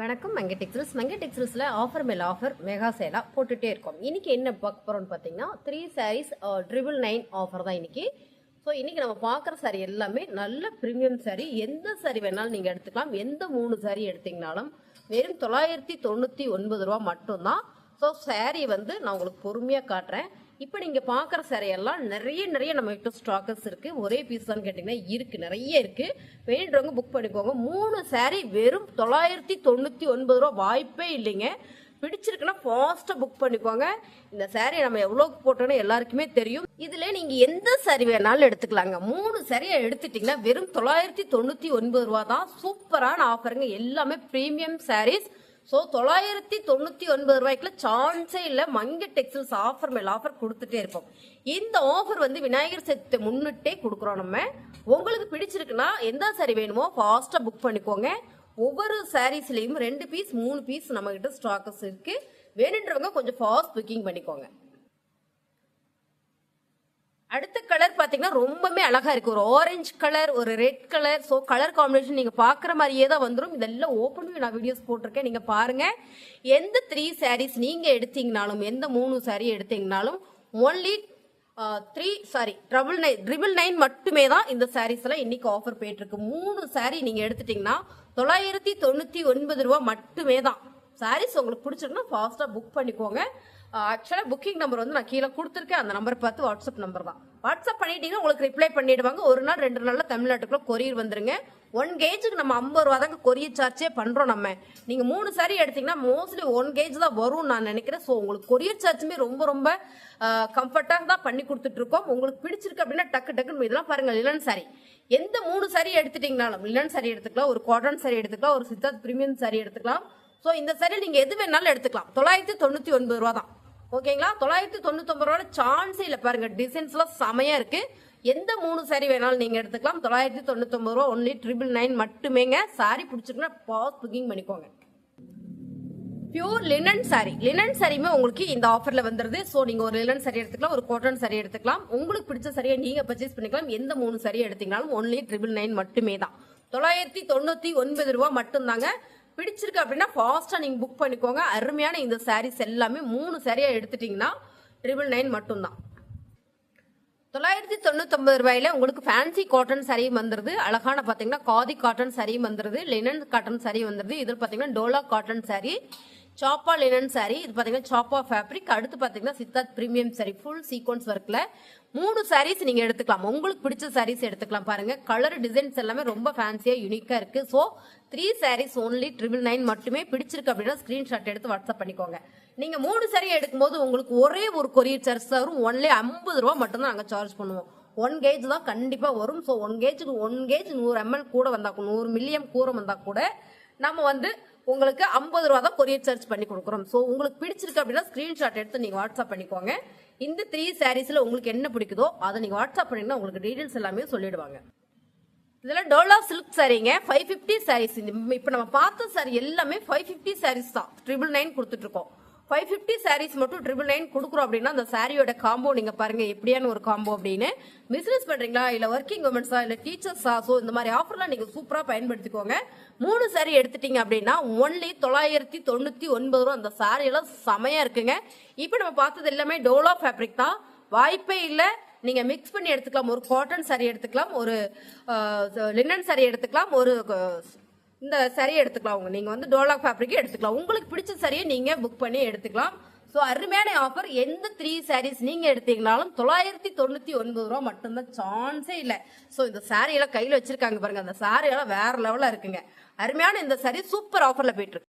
வணக்கம். மங்க டெக்ஸ்டைல்ஸ். மங்க டெக்ஸ்டைல்ஸில் ஆஃபர் மேல் ஆஃபர் மெகா சேலாக போட்டுகிட்டே இருக்கோம். இன்றைக்கி என்ன பார்க்க போகிறோம்னு பார்த்தீங்கன்னா three saris triple nine offer தான் இன்றைக்கி ஸோ இன்றைக்கி நம்ம பார்க்குற சாரீ எல்லாமே நல்ல ப்ரீமியம் சாரீ எந்த சாரீ வேணாலும் நீங்கள் எடுத்துக்கலாம். எந்த மூணு சாரீ எடுத்தீங்கனாலும் வெறும் தொள்ளாயிரத்தி தொண்ணூற்றி ஒன்பது ரூபா மட்டும்தான். ஸோ சாரீ வந்து நான் உங்களுக்கு பொறுமையாக காட்டுறேன். இப்போ நீங்கள் பார்க்குற சேரையெல்லாம் எல்லாம் நிறைய நிறைய நம்ம கிட்ட ஸ்டாக்கர்ஸ் இருக்குது ஒரே பீஸ் தான் கேட்டிங்கன்னா இருக்குது நிறைய இருக்குது வேண்டுறவங்க புக் பண்ணிக்கோங்க. மூணு சேரீ வெறும் தொள்ளாயிரத்தி தொண்ணூற்றி ஒன்பது ரூபா. வாய்ப்பே இல்லைங்க. பிடிச்சிருக்குன்னா ஃபாஸ்ட்டாக புக் பண்ணிக்கோங்க. இந்த சாரி நம்ம எவ்வளோக்கு போட்டோன்னு எல்லாருக்குமே தெரியும். இதில் நீங்கள் எந்த சாரி வேணாலும் எடுத்துக்கலாங்க. மூணு சாரியை எடுத்துட்டிங்கன்னா வெறும் தொள்ளாயிரத்தி தொண்ணூற்றி ஒன்பது ரூபா தான். சூப்பரான ஆஃபருங்க எல்லாமே ப்ரீமியம் சாரீஸ் ஸோ தொள்ளாயிரத்தி தொண்ணூற்றி ஒன்பது ரூபாய்க்குள்ள சான்ஸே இல்லை மங்க டெக்ஸ்டைல்ஸ் ஆஃபர் மேல் ஆஃபர் கொடுத்துட்டே இருப்போம். இந்த ஆஃபர் வந்து விநாயகர் சதுர்த்தி முன்னிட்டே கொடுக்குறோம் நம்ம. உங்களுக்கு பிடிச்சிருக்குன்னா எந்த சாரி வேணுமோ ஃபாஸ்ட்டாக புக் பண்ணிக்கோங்க. ஒவ்வொரு சாரீஸ்லேயும் ரெண்டு பீஸ் மூணு பீஸ் நம்மக்கிட்ட ஸ்டாக்கஸ் இருக்குது வேணுன்றவங்க கொஞ்சம் ஃபாஸ்ட் புக்கிங் பண்ணிக்கோங்க. அடுத்த கலர் பார்த்தீங்கன்னா ரொம்பவே அழகா இருக்கு. ஒரு ஆரஞ்சு கலர் ஒரு red colour so colour combination நீங்க பார்க்குற மாதிரியே தான் வந்துடும் இதெல்லாம் ஓப்பன் நான் வீடியோஸ் போட்டிருக்கேன். நீங்க பாருங்க. எந்த த்ரீ சாரீஸ் நீங்க எடுத்தீங்கனாலும் எந்த மூணு sari எடுத்தீங்கனாலும் only three sari triple nine triple nine மட்டுமே தான் இந்த சாரீஸ் எல்லாம் இன்னைக்கு ஆஃபர் போயிட்டு இருக்கு மூணு சாரி நீங்க எடுத்துட்டீங்கன்னா தொள்ளாயிரத்தி தொண்ணூத்தி ஒன்பது ரூபா மட்டுமே தான். சாரீஸ் உங்களுக்கு பிடிச்சிருக்குன்னா ஃபாஸ்ட்டாக புக் பண்ணிக்கோங்க. ஆக்சுவலாக புக்கிங் நம்பர் வந்து நான் கீழே கொடுத்துருக்கேன். அந்த நம்பர் பார்த்து வாட்ஸ்அப் நம்பர் தான். வாட்ஸ்அப் பண்ணிட்டீங்கன்னா உங்களுக்கு ரிப்ளை பண்ணிடுவாங்க. ஒரு நாள் ரெண்டு நாளில் தமிழ்நாட்டுக்குள்ள கொரியர் வந்துருங்க. ஒன் கேஜுக்கு நம்ம ஐம்பது ரூபா தாங்க கொரியர் சார்ஜே பண்ணுறோம் நம்ம. நீங்கள் மூணு சாரி எடுத்தீங்கன்னா மோஸ்ட்லி ஒன் கேஜ் தான் வரும் நான் நினைக்கிறேன். ஸோ உங்களுக்கு கொரியர் சார்ஜுமே ரொம்ப ரொம்ப கம்ஃபர்ட்டாக தான் பண்ணி கொடுத்துட்ருக்கோம். உங்களுக்கு பிடிச்சிருக்கு அப்படின்னா டக்கு டக்குன்னு இதெல்லாம் பாருங்கள் லிலன் சாரி எந்த மூணு சாரி எடுத்துட்டீங்கனாலும் லிலன் சாரி எடுத்துக்கலாம் ஒரு காட்டன் சாரி எடுத்துக்கலாம் ஒரு சித்தார்த் பிரீமியம் சாரி எடுத்துக்கலாம். ஸோ இந்த சாரி நீங்கள் எது வேணாலும் எடுத்துக்கலாம். தொள்ளாயிரத்தி தொண்ணூற்றி ஒன்பது ரூபா தான். ஓகேங்களா? தொள்ளாயிரத்தி தொண்ணூத்தொம்பது ரூபாய் சான்ஸே இல்லை பாருங்க டிசைன்ஸ்லாம் செமையா இருக்கு. எந்த மூணு சாரி வேணாலும் நீங்க எடுத்துக்கலாம். தொள்ளாயிரத்தி தொண்ணூத்தொம்பது ரூபா ஒன்லி ட்ரிபிள் நைன் மட்டுமேங்க. சாரி பிடிச்சிருக்குன்னா பாஸ் புக்கிங் பண்ணிக்கோங்க. பியூர் லினன் சாரி லினன் சாரியுமே உங்களுக்கு இந்த ஆஃபர்ல வந்துருது. ஸோ நீங்க ஒரு லினன் சாரி எடுத்துக்கலாம் ஒரு காட்டன் சாரி எடுத்துக்கலாம். உங்களுக்கு பிடிச்ச சரியை நீங்க பர்ச்சேஸ் பண்ணிக்கலாம். எந்த மூணு சாரியை எடுத்தீங்கனாலும் ஒன்லி ட்ரிபிள் நைன் மட்டுமே தான் தொள்ளாயிரத்தி தொண்ணூத்தி ஒன்பது ரூபா மட்டும்தாங்க. பிடிச்சிருக்கு அப்படின்னா ஃபாஸ்ட்டாக நீங்கள் புக் பண்ணிக்கோங்க. அருமையான இந்த சாரீஸ் எல்லாமே மூணு சாரியாக எடுத்துட்டிங்கன்னா ட்ரிபிள் நைன் மட்டும்தான். தொள்ளாயிரத்தி தொண்ணூத்தொம்பது ரூபாயில உங்களுக்கு ஃபேன்சி காட்டன் சரியும் வந்துருது. அழகான பார்த்தீங்கன்னா காதி காட்டன் சரியும் வந்துருது. லினன் காட்டன் சரி வந்துருது. இதில் பார்த்தீங்கன்னா டோலா காட்டன் சாரி சாப்பா லினன் சாரி இது பார்த்தீங்கன்னா சாப்பா ஃபேப்ரிக் அடுத்து பார்த்தீங்கன்னா Siddharth premium sari full sequence ஒர்க்கில் மூணு சாரீஸ் நீங்கள் எடுத்துக்கலாம். உங்களுக்கு பிடிச்ச சாரீஸ் எடுத்துக்கலாம் பாருங்க. கலர் டிசைன்ஸ் எல்லாமே ரொம்ப ஃபேன்சியாக யூனிக்காக இருக்குது so three saris only triple nine மட்டுமே பிடிச்சிருக்கு அப்படின்னா ஸ்க்ரீன்ஷாட் எடுத்து வாட்ஸ்அப் பண்ணிக்கோங்க. நீங்கள் மூணு சாரீ எடுக்கும்போது உங்களுக்கு ஒரே ஒரு கொரியர் சார்ஜ் வரும் ஒன்லி ஐம்பது ரூபா மட்டும் தான் சார்ஜ் பண்ணுவோம். ஒன் கேஜ் தான் கண்டிப்பாக வரும். ஸோ ஒன் கேஜுக்கு ஒன் கேஜ் நூறு எம்எல் கூட வந்தால் கூட நூறு மில்லியம் கூட வந்தால் கூட நம்ம வந்து உங்களுக்கு ஐம்பது ரூபா தான் கொரியர் சார்ஜ் பண்ணி கொடுக்குறோம். ஸோ உங்களுக்கு பிடிச்சிருக்கு அப்படின்னா ஸ்க்ரீன்ஷாட் எடுத்து நீங்கள் வாட்ஸ்அப் பண்ணிக்கோங்க. இந்த த்ரீ சாரீஸில் உங்களுக்கு என்ன பிடிக்குதோ அதை நீங்கள் வாட்ஸ்அப் பண்ணிங்கன்னா உங்களுக்கு டீட்டெயில்ஸ் எல்லாமே சொல்லிடுவாங்க. இதில் டோலா சில்க் சாரீங்க ஃபைவ் ஃபிஃப்டி சாரீஸ் இப்போ நம்ம பார்த்த சாரி எல்லாமே ஃபைவ் ஃபிஃப்டி சாரீஸ் தான். ட்ரிபிள் நைன் கொடுத்துட்ருக்கோம் ஃபைவ் ஃபிஃப்டி சாரீஸ் மட்டும் ட்ரிபிள் நைன் கொடுக்குறோம் அப்படின்னா அந்த சாரியோட காம்போ நீங்கள் பாருங்கள் எப்படியான ஒரு காம்போ அப்படின்னு. பிசினஸ் பண்ணுறீங்களா இல்லை ஒர்க்கிங் உமன்ஸா இல்லை டீச்சர்ஸா ஸோ இந்த மாதிரி ஆஃபர்லாம் நீங்கள் சூப்பராக பயன்படுத்திக்கோங்க. மூணு சாரி எடுத்துட்டீங்க அப்படின்னா ஒன்லி தொள்ளாயிரத்தி தொண்ணூற்றி ஒன்பது ரூபா. அந்த சாரியெல்லாம் செமையாக இருக்குங்க. இப்போ நம்ம பார்த்தது எல்லாமே டோலா ஃபேப்ரிக் தான். வாய்ப்பே இல்லை. நீங்கள் மிக்ஸ் பண்ணி எடுத்துக்கலாம். ஒரு காட்டன் சாரி எடுத்துக்கலாம். ஒரு லினன் சாரி எடுத்துக்கலாம். ஒரு இந்த சரியை எடுத்துக்கலாம் உங்க. நீங்க வந்து டோலாக் ஃபேப்ரிக்கே எடுத்துக்கலாம். உங்களுக்கு பிடிச்ச சரியை நீங்க புக் பண்ணி எடுத்துக்கலாம். ஸோ அருமையான ஆஃபர் எந்த த்ரீ சாரீஸ் நீங்க எடுத்தீங்கனாலும் தொள்ளாயிரத்தி தொண்ணூத்தி ஒன்பது ரூபா மட்டும்தான் சான்ஸே இல்லை. ஸோ இந்த saree எல்லாம் கையில் வச்சிருக்காங்க பாருங்க. அந்த saree எல்லாம் வேற லெவலில் இருக்குங்க. அருமையான இந்த saree சூப்பர் ஆஃபர்ல போயிட்டு இருக்கு.